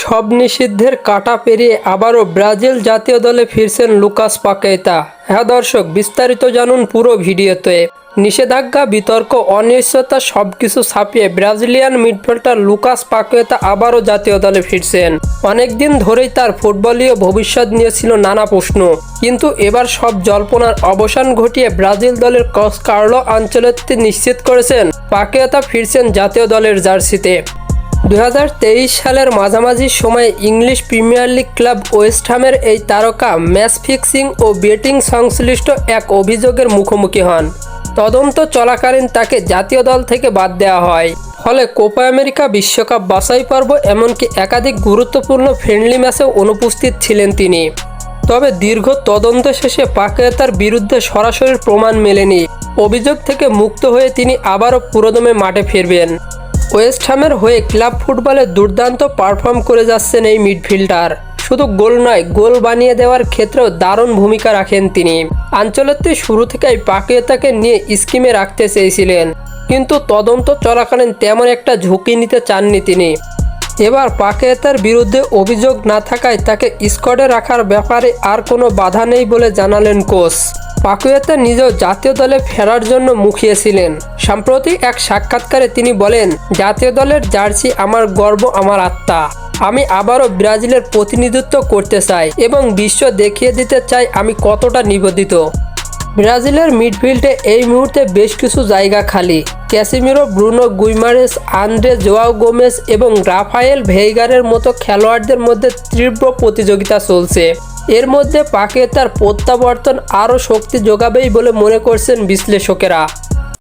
সব নিষিদ্ধের কাটা পেরিয়ে আবারও ব্রাজিল জাতীয় দলে ফিরছেন লুকাস পাকেতা হ্যাঁ দর্শক, বিস্তারিত জানুন পুরো ভিডিওতে। নিষেধাজ্ঞা, বিতর্ক, অনিশ্চয়তা সবকিছু ছাপিয়ে ব্রাজিলিয়ান মিডফিল্ডার লুকাস পাকেতা আবারও জাতীয় দলে ফিরছেন। অনেকদিন ধরেই তার ফুটবলীয় ভবিষ্যৎ নিয়েছিল নানা প্রশ্ন। কিন্তু এবার সব জল্পনার অবসান ঘটিয়ে ব্রাজিল দলের কস কার্লো আঞ্চলত্তি নিশ্চিত করেছেন পাকেতা ফিরছেন জাতীয় দলের জার্সিতে। দু হাজার তেইশ সালের মাঝামাঝি সময়ে ইংলিশ প্রিমিয়ার লিগ ক্লাব ওয়েস্টহামের এই তারকা ম্যাচ ফিক্সিং ও বেটিং সংশ্লিষ্ট এক অভিযোগের মুখোমুখি হন। তদন্ত চলাকালীন তাকে জাতীয় দল থেকে বাদ দেওয়া হয়। ফলে কোপা আমেরিকা বিশ্বকাপ বাছাই পর্ব এমনকি একাধিক গুরুত্বপূর্ণ ফ্রেন্ডলি ম্যাচেও অনুপস্থিত ছিলেন তিনি। তবে দীর্ঘ তদন্ত শেষে পাকেতার বিরুদ্ধে সরাসরি প্রমাণ মেলেনি। অভিযোগ থেকে মুক্ত হয়ে তিনি আবারও পুরোদমে মাঠে ফিরবেন। ওয়েস্ট হ্যামের হয়ে ক্লাব ফুটবলে দুর্দান্ত পারফর্ম করে যাচ্ছেন এই মিডফিল্ডার। শুধু গোল নয়, গোল বানিয়ে দেওয়ার ক্ষেত্রেও দারুণ ভূমিকা রাখেন তিনি। আঞ্চলত্বে শুরু থেকেই পাকিয়েতাকে নিয়ে স্কিমে রাখতে চেয়েছিলেন, কিন্তু তদন্ত চলাকালীন তেমন একটা ঝুঁকি নিতে চাননি তিনি। এবার পাকেতার বিরুদ্ধে অভিযোগ না থাকায় তাকে স্কোয়াডে রাখার ব্যাপারে আর কোনো বাধা নেই বলে জানালেন কোচ। পাকুয়েতা নিজেও জাতীয় দলে ফেরার জন্য মুখিয়েছিলেন। সম্প্রতি এক সাক্ষাৎকারে তিনি বলেন, জাতীয় দলের জার্সি আমার গর্ব, আমার আত্মা। আমি আবারও ব্রাজিলের প্রতিনিধিত্ব করতে চাই এবং বিশ্ব দেখিয়ে দিতে চাই আমি কতটা নিবেদিত। ব্রাজিলের মিডফিল্ডে এই মুহূর্তে বেশ কিছু জায়গা খালি। Casemiro, Bruno Guimaraes, Andre Joao Gomes এবং রাফায়েল ভেইগারের মতো খেলোয়াড়দের মধ্যে তীব্র প্রতিযোগিতা চলছে। এর মধ্যে পাকে তার প্রত্যাবর্তন আরও শক্তি যোগাবেই বলে মনে করছেন বিশ্লেষকেরা।